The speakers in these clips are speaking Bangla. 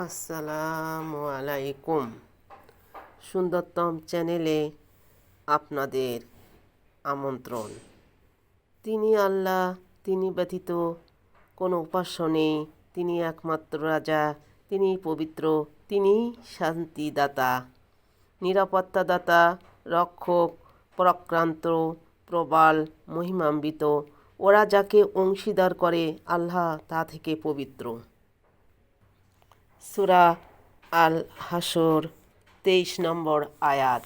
আসসালামু আলাইকুম। সুন্দরতম চ্যানেলে আপনাদের আমন্ত্রণ। তিনি আল্লাহ, তিনি ব্যতীত কোনো উপাস্য নেই। তিনি একমাত্র রাজা, তিনি পবিত্র, তিনি শান্তিদাতা, নিরাপত্তাদাতা, রক্ষক, প্রক্রান্ত, প্রবাল, মহিমান্বিত। ওরা যাকে অংশীদার করে, আল্লাহ তা থেকে পবিত্র। সুরা আল হাসর তেইশ নম্বর আয়াত।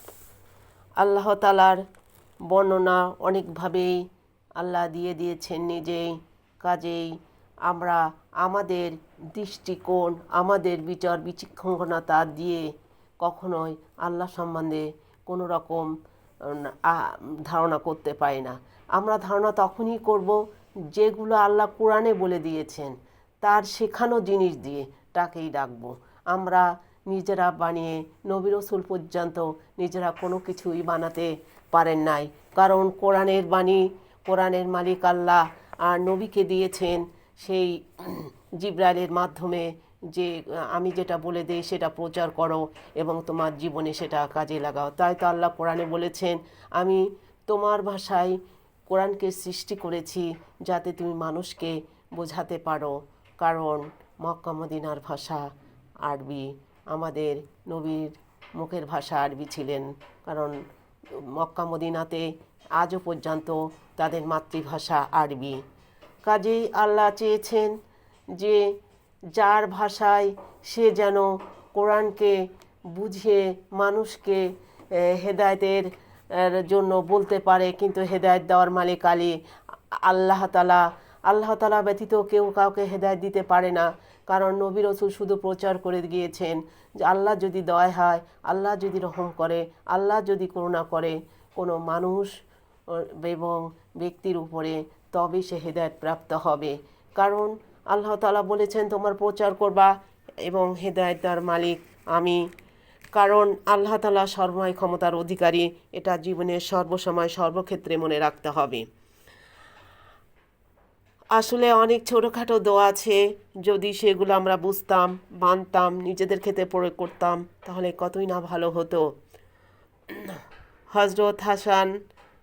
আল্লাহ তালার বর্ণনা অনেকভাবেই আল্লাহ দিয়ে দিয়েছেন নিজেই, কাজেই। আমরা আমাদের দৃষ্টিকোণ, আমাদের বিচার বিচক্ষণতা দিয়ে কখনোই আল্লাহ সম্বন্ধে কোনো রকম ধারণা করতে পারি না। আমরা ধারণা তখনই করব যেগুলো আল্লাহ কোরআনে বলে দিয়েছেন, তার শেখানো জিনিস দিয়ে। তাকেই ডাকবো। আমরা নিজেরা বানিয়ে নবী রসুল পর্যন্ত নিজেরা কোনো কিছুই বানাতে পারেন নাই। কারণ কোরআনের বাণী, কোরআনের মালিক আল্লাহ আর নবীকে দিয়েছেন সেই জিব্রাইলের মাধ্যমে যে, আমি যেটা বলে দিই সেটা প্রচার করো এবং তোমার জীবনে সেটা কাজে লাগাও। তাই তো আল্লাহ কোরআনে বলেছেন, আমি তোমার ভাষায় কোরআনকে সৃষ্টি করেছি যাতে তুমি মানুষকে বোঝাতে পারো। কারণ মক্কা মদিনার ভাষা আরবি। আমাদের নবীর মুখের ভাষা আরবি ছিলেন। কারণ মক্কা মদিনাতে আজও পর্যন্ত তাদের মাতৃভাষা আরবি। কাজেই আল্লাহ চেয়েছেন যে যার ভাষায় সে যেন কোরআনকে বুঝিয়ে মানুষকে হেদায়েতের জন্য বলতে পারে। কিন্তু হেদায়েত দেওয়ার মালিক আলী আল্লাহ তালা আল্লাহ তালা ব্যতীত কেউ কাউকে হেদায়েত দিতে পারে না। কারণ নবী রসুল শুধু প্রচার করে গিয়েছেন যে আল্লাহ যদি দয় হয়, আল্লাহ যদি রহম করে, আল্লাহ যদি করুণা করে, কোনো মানুষ এবং ব্যক্তির উপরে তবে সে হেদায়ত প্রাপ্ত হবে। কারণ আল্লাহ তালা বলেছেন, তোমার প্রচার করবা এবং হেদায়তার মালিক আমি। কারণ আল্লাহ তালা সর্বময় ক্ষমতার অধিকারী, এটা জীবনের সর্বসময় সর্বক্ষেত্রে মনে রাখতে হবে। আসলে অনেক ছোটোখাটো দোয়া আছে। যদি সেগুলো আমরা বুঝতাম, মানতাম, নিজেদের ক্ষেত্রে প্রয়োগ করতাম, তাহলে কতই না ভালো হতো। হজরত হাসান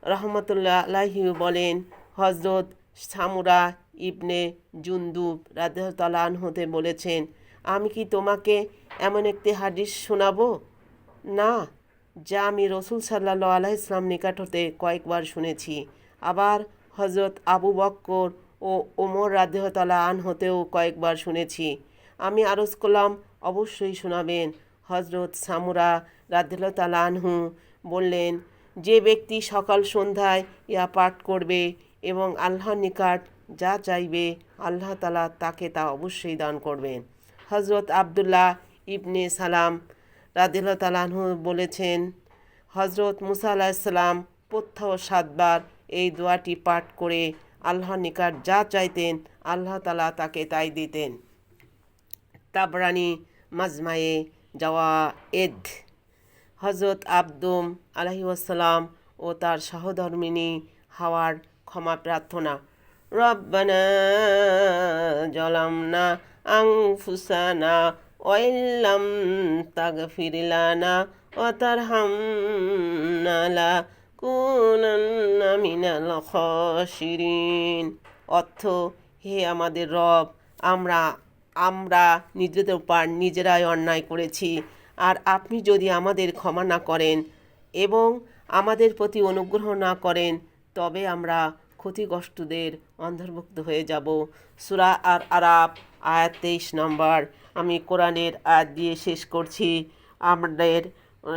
রহমতুল্লাহ আলাহি বলেন হজরত সামুরা ইবনে জুন্দুব রাধাতালান হতে বলেছেন, আমি কি তোমাকে এমন একটি হাদিস শোনাবো? না, যা আমি রসুল সাল্লাহ আলাহ ইসলাম নিকট হতে কয়েকবার শুনেছি। আবার হজরত আবু বক্কর ও ওমর রাধেহতালা আন হতেও কয়েকবার শুনেছি। আমি আরজ করলাম, অবশ্যই শোনাবেন। হজরত সামুরা রাধেলতালা আনহু বললেন, যে ব্যক্তি সকাল সন্ধ্যায় ইয়া পাঠ করবে এবং আল্লাহর নিকট যা চাইবে, আল্লাহ তালা তাকে তা অবশ্যই দান করবেন। হজরত আবদুল্লাহ ইবনে সালাম রাদিল্লা তালাহু বলেছেন হজরত মুসা আলাহিসাল্লাম প্রত্যহ সাতবার এই দোয়াটি পাঠ করে আল্লাহর নিকট যা চাইতেন, আল্লাহ তালা তাকে তাই দিতেন। তাবরানি মাজমায়ে যাওয়া এদ হজরত আব্দুম আলহি ওয়াসাল্লাম ও তার সহধর্মিনী হাওয়ার ক্ষমা প্রার্থনা। রব্বানা জলামনা আংফুসানা ওয়াইল্লাম তাগফির লানা ওয়া খাসিরিন অর্থ, হে আমাদের রব, আমরা আমরা নিজেদের উপর নিজেরাই অন্যায় করেছি। আর আপনি যদি আমাদের ক্ষমা না করেন এবং আমাদের প্রতি অনুগ্রহ না করেন, তবে আমরা ক্ষতিগ্রস্তদের অন্তর্ভুক্ত হয়ে যাব। সুরা আর আরাপ আয়াত তেইশ নম্বর। আমি কোরআনের আয়াত দিয়ে শেষ করছি। আমাদের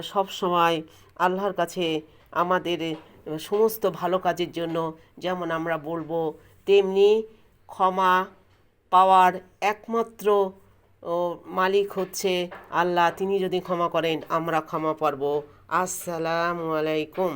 সব সময় আল্লাহর কাছে আমাদের সমস্ত ভালো কাজের জন্য যেমন আমরা বলব, তেমনি ক্ষমা পাওয়ার একমাত্র মালিক হচ্ছে আল্লাহ। তিনি যদি ক্ষমা করেন, আমরা ক্ষমা পারব। আসসালামু আলাইকুম।